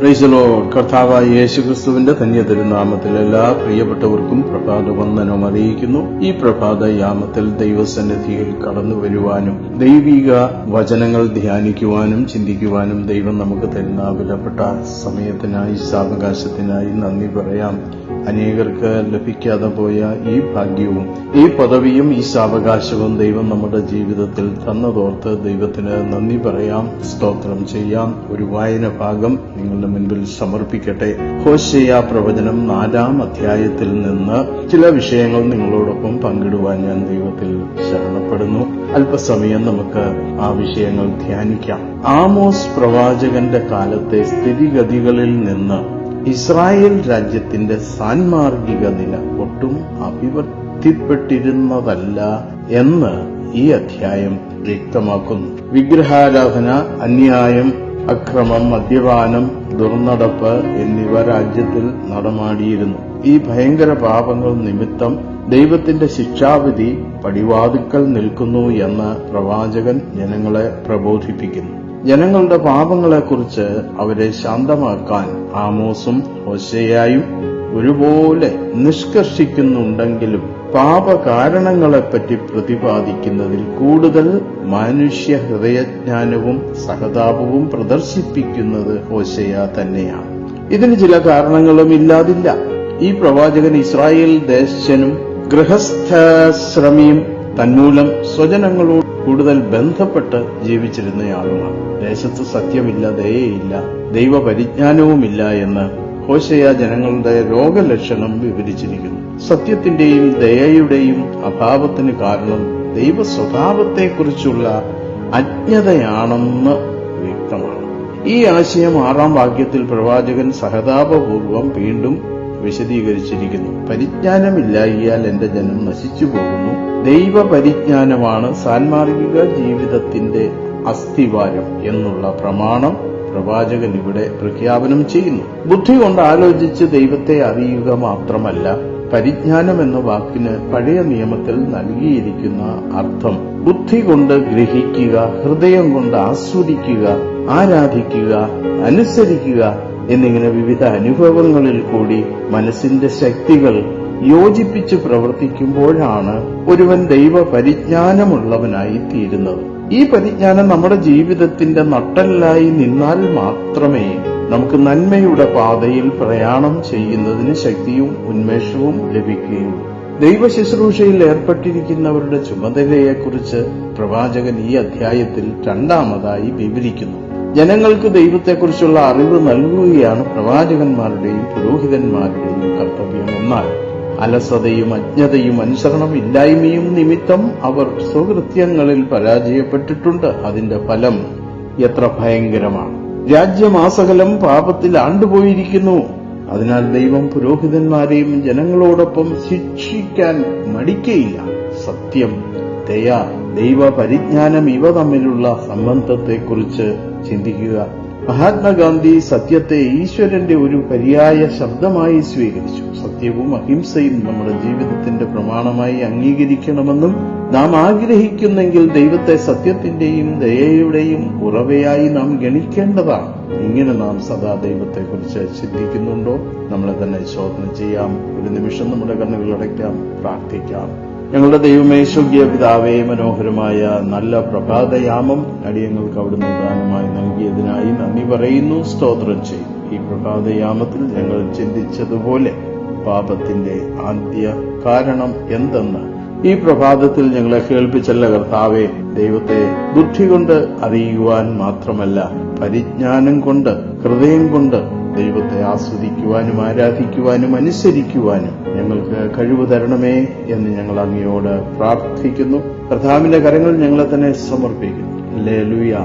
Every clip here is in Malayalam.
പ്രൈസലോ കർത്താവായ യേശുക്രിസ്തുവിന്റെ ധന്യ തിരുനാമത്തിൽ എല്ലാ പ്രിയപ്പെട്ടവർക്കും പ്രഭാത വന്ദനം അറിയിക്കുന്നു. ഈ പ്രഭാത യാമത്തിൽ ദൈവസന്നിധിയിൽ കടന്നു വരുവാനും ദൈവിക വചനങ്ങൾ ധ്യാനിക്കുവാനും ചിന്തിക്കുവാനും ദൈവം നമുക്ക് തരുന്ന വിലപ്പെട്ട സമയത്തിനായി സാവകാശത്തിനായി നന്ദി പറയാം. അനേകർക്ക് ലഭിക്കാതെ പോയ ഈ ഭാഗ്യവും ഈ പദവിയും ഈ സാവകാശവും ദൈവം നമ്മുടെ ജീവിതത്തിൽ തന്നതോർത്ത് ദൈവത്തിന് നന്ദി പറയാം സ്തോത്രം ചെയ്യാം. ഒരു വായന ഭാഗം നിങ്ങളുടെ മുൻപിൽ സമർപ്പിക്കട്ടെ. ഹോശയ പ്രവചനം നാലാം അധ്യായത്തിൽ നിന്ന് ചില വിഷയങ്ങൾ നിങ്ങളോടൊപ്പം പങ്കിടുവാൻ ഞാൻ ദൈവത്തിൽ ശരണപ്പെടുന്നു. അല്പസമയം നമുക്ക് ആ വിഷയങ്ങൾ ധ്യാനിക്കാം. ആമോസ് പ്രവാചകന്റെ കാലത്തെ സ്ഥിതിഗതികളിൽ നിന്ന് ഇസ്രായേൽ രാജ്യത്തിന്റെ സാൻമാർഗിക നില ഒട്ടും അഭിവൃദ്ധിപ്പെട്ടിരുന്നതല്ല എന്ന് ഈ അധ്യായം വ്യക്തമാക്കുന്നു. വിഗ്രഹാരാധന അന്യായം അക്രമം മദ്യപാനം ദുർനടപ്പ് എന്നിവ രാജ്യത്തിൽ നടമാടിയിരുന്നു. ഈ ഭയങ്കര പാപങ്ങൾ നിമിത്തം ദൈവത്തിന്റെ ശിക്ഷാവിധി പടിവാതുക്കൽ നിൽക്കുന്നു എന്ന് പ്രവാചകൻ ജനങ്ങളെ പ്രബോധിപ്പിക്കുന്നു. ജനങ്ങളുടെ പാപങ്ങളെക്കുറിച്ച് അവരെ ശാന്തമാക്കാൻ ആമോസും ഹൊശയായും ഒരുപോലെ നിഷ്കർഷിക്കുന്നുണ്ടെങ്കിലും പാപകാരണങ്ങളെപ്പറ്റി പ്രതിപാദിക്കുന്നതിൽ കൂടുതൽ മനുഷ്യ ഹൃദയജ്ഞാനവും സഹതാപവും പ്രദർശിപ്പിക്കുന്നത് ഹോശയ തന്നെയാണ്. ഇതിന് ചില കാരണങ്ങളും ഇല്ലാതില്ല. ഈ പ്രവാചകൻ ഇസ്രായേൽ ദേശനും ഗൃഹസ്ഥശ്രമിയും തന്മൂലം സ്വജനങ്ങളോട് കൂടുതൽ ബന്ധപ്പെട്ട് ജീവിച്ചിരുന്നയാളുമാണ് ദേശത്ത് സത്യമില്ല ദയയില്ല ദൈവപരിജ്ഞാനവുമില്ല എന്ന് ഹോശയ ജനങ്ങളുടെ രോഗലക്ഷണം വിവരിച്ചിരിക്കുന്നു. സത്യത്തിന്റെയും ദയയുടെയും അഭാവത്തിന് കാരണം ദൈവ സ്വഭാവത്തെക്കുറിച്ചുള്ള അജ്ഞതയാണെന്ന് വ്യക്തമാണ്. ഈ ആശയം ആറാം വാക്യത്തിൽ പ്രവാചകൻ സഹതാപപൂർവം വീണ്ടും വിശദീകരിച്ചിരിക്കുന്നു. പരിജ്ഞാനമില്ലായിയാൽ എന്റെ ജനം നശിച്ചു പോകുന്നു. ദൈവ പരിജ്ഞാനമാണ് സാൻമാർഗിക ജീവിതത്തിന്റെ അസ്ഥിവാരം എന്നുള്ള പ്രമാണം പ്രവാചകൻ ഇവിടെ പ്രഖ്യാപനം ചെയ്യുന്നു. ബുദ്ധി കൊണ്ട് ആലോചിച്ച് ദൈവത്തെ അറിയുക മാത്രമല്ല പരിജ്ഞാനം എന്ന വാക്കിന് പഴയ നിയമത്തിൽ നൽകിയിരിക്കുന്ന അർത്ഥം ബുദ്ധി കൊണ്ട് ഗ്രഹിക്കുക ഹൃദയം കൊണ്ട് ആസ്വദിക്കുക ആരാധിക്കുക അനുസരിക്കുക എന്നിങ്ങനെ വിവിധ അനുഭവങ്ങളിൽ കൂടി മനസ്സിന്റെ ശക്തികൾ യോജിപ്പിച്ച് പ്രവർത്തിക്കുമ്പോഴാണ് ഒരുവൻ ദൈവ പരിജ്ഞാനമുള്ളവനായി തീരുന്നത് ഈ പരിജ്ഞാനം നമ്മുടെ ജീവിതത്തിന്റെ നട്ടല്ലായി നിന്നാൽ മാത്രമേ നമുക്ക് നന്മയുടെ പാതയിൽ പ്രയാണം ചെയ്യുന്നതിന് ശക്തിയും ഉന്മേഷവും ലഭിക്കുകയുള്ളൂ. ദൈവ ശുശ്രൂഷയിൽ ഏർപ്പെട്ടിരിക്കുന്നവരുടെ ചുമതലയെക്കുറിച്ച് പ്രവാചകൻ ഈ അധ്യായത്തിൽ രണ്ടാമതായി വിവരിക്കുന്നു. ജനങ്ങൾക്ക് ദൈവത്തെക്കുറിച്ചുള്ള അറിവ് നൽകുകയാണ് പ്രവാചകന്മാരുടെയും പുരോഹിതന്മാരുടെയും കർത്തവ്യം. എന്നാൽ അലസതയും അജ്ഞതയും അനുസരണം ഇല്ലായ്മയും നിമിത്തം അവർ സ്വകൃത്യങ്ങളിൽ പരാജയപ്പെട്ടിട്ടുണ്ട്. അതിന്റെ ഫലം എത്ര ഭയങ്കരമാണ്. രാജ്യമാസകലം പാപത്തിൽ ആണ്ടുപോയിരിക്കുന്നു. അതിനാൽ ദൈവം പുരോഹിതന്മാരെയും ജനങ്ങളോടൊപ്പം ശിക്ഷിക്കാൻ മടിക്കയില്ല. സത്യം ദയ ദൈവ പരിജ്ഞാനം ഇവ തമ്മിലുള്ള സംബന്ധത്തെക്കുറിച്ച് ചിന്തിക്കുക. മഹാത്മാഗാന്ധി സത്യത്തെ ഈശ്വരന്റെ ഒരു പര്യായ ശബ്ദമായി സ്വീകരിച്ചു. സത്യവും അഹിംസയും നമ്മുടെ ജീവിതത്തിന്റെ പ്രമാണമായി അംഗീകരിക്കണമെന്നും നാം ആഗ്രഹിക്കുന്നെങ്കിൽ ദൈവത്തെ സത്യത്തിന്റെയും ദയയുടെയും ഉറവയായി നാം ഗണിക്കേണ്ടതാണ്. ഇങ്ങനെ നാം സദാ ദൈവത്തെക്കുറിച്ച് ചിന്തിക്കുന്നുണ്ടോ? നമ്മളെ തന്നെ ശോധന ചെയ്യാം. ഒരു നിമിഷം നമ്മുടെ കണ്ണുകൾ അടയ്ക്കാം. പ്രാർത്ഥിക്കാം. ഞങ്ങളുടെ ദൈവമേ സ്വർഗീയ പിതാവേ മനോഹരമായ നല്ല പ്രഭാതയാമം അടിയങ്ങൾക്ക് അവിടുന്ന് ദാനമായി നൽകിയതിനായി നന്ദി പറയുന്നു സ്തോത്രം ചെയ്യും ഈ പ്രഭാതയാമത്തിൽ ഞങ്ങൾ ചിന്തിച്ചതുപോലെ പാപത്തിന്റെ ആദ്യ കാരണം എന്തെന്ന് ഈ പ്രഭാതത്തിൽ ഞങ്ങളെ കേൾപ്പിച്ചല്ല കർത്താവെ. ദൈവത്തെ ബുദ്ധി കൊണ്ട് അറിയുവാൻ മാത്രമല്ല പരിജ്ഞാനം കൊണ്ട് ഹൃദയം കൊണ്ട് ദൈവത്തെ ആസ്വദിക്കുവാനും ആരാധിക്കുവാനും അനുസരിക്കുവാനും ഞങ്ങൾക്ക് കഴിവ് തരണമേ എന്ന് ഞങ്ങൾ അങ്ങയോട് പ്രാർത്ഥിക്കുന്നു. കർത്താവിന്റെ കരങ്ങൾ ഞങ്ങളെ തന്നെ സമർപ്പിക്കുന്നു. ലേലുയ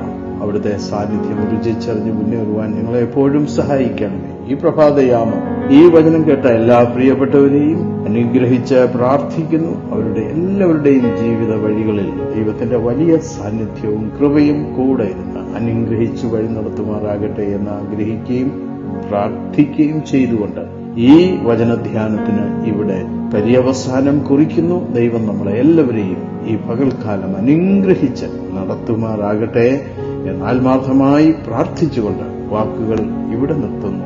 അവിടുത്തെ സാന്നിധ്യം രുചിച്ചറിഞ്ഞ് മുന്നേറുവാൻ ഞങ്ങളെ എപ്പോഴും സഹായിക്കണമേ. ഈ പ്രഭാതയാമം ഈ വചനം കേട്ട എല്ലാ പ്രിയപ്പെട്ടവരെയും അനുഗ്രഹിച്ച് പ്രാർത്ഥിക്കുന്നു. അവരുടെ എല്ലാവരുടെയും ജീവിത വഴികളിൽ ദൈവത്തിന്റെ വലിയ സാന്നിധ്യവും കൃപയും കൂടെ ഇരുന്ന് അനുഗ്രഹിച്ചു വഴി നടത്തുമാറാകട്ടെ എന്ന് ആഗ്രഹിക്കുകയും പ്രാർത്ഥിക്കുകയും ചെയ്തുകൊണ്ട് ഈ വചനധ്യാനത്തിന് ഇവിടെ പര്യവസാനം കുറിക്കുന്നു. ദൈവം നമ്മളെ എല്ലാവരെയും ഈ പകൽക്കാലം അനുഗ്രഹിച്ച് നടത്തുമാറാകട്ടെ എന്ന് ആത്മാർത്ഥമായി പ്രാർത്ഥിച്ചുകൊണ്ട് വാക്കുകൾ ഇവിടെ നിർത്തുന്നു.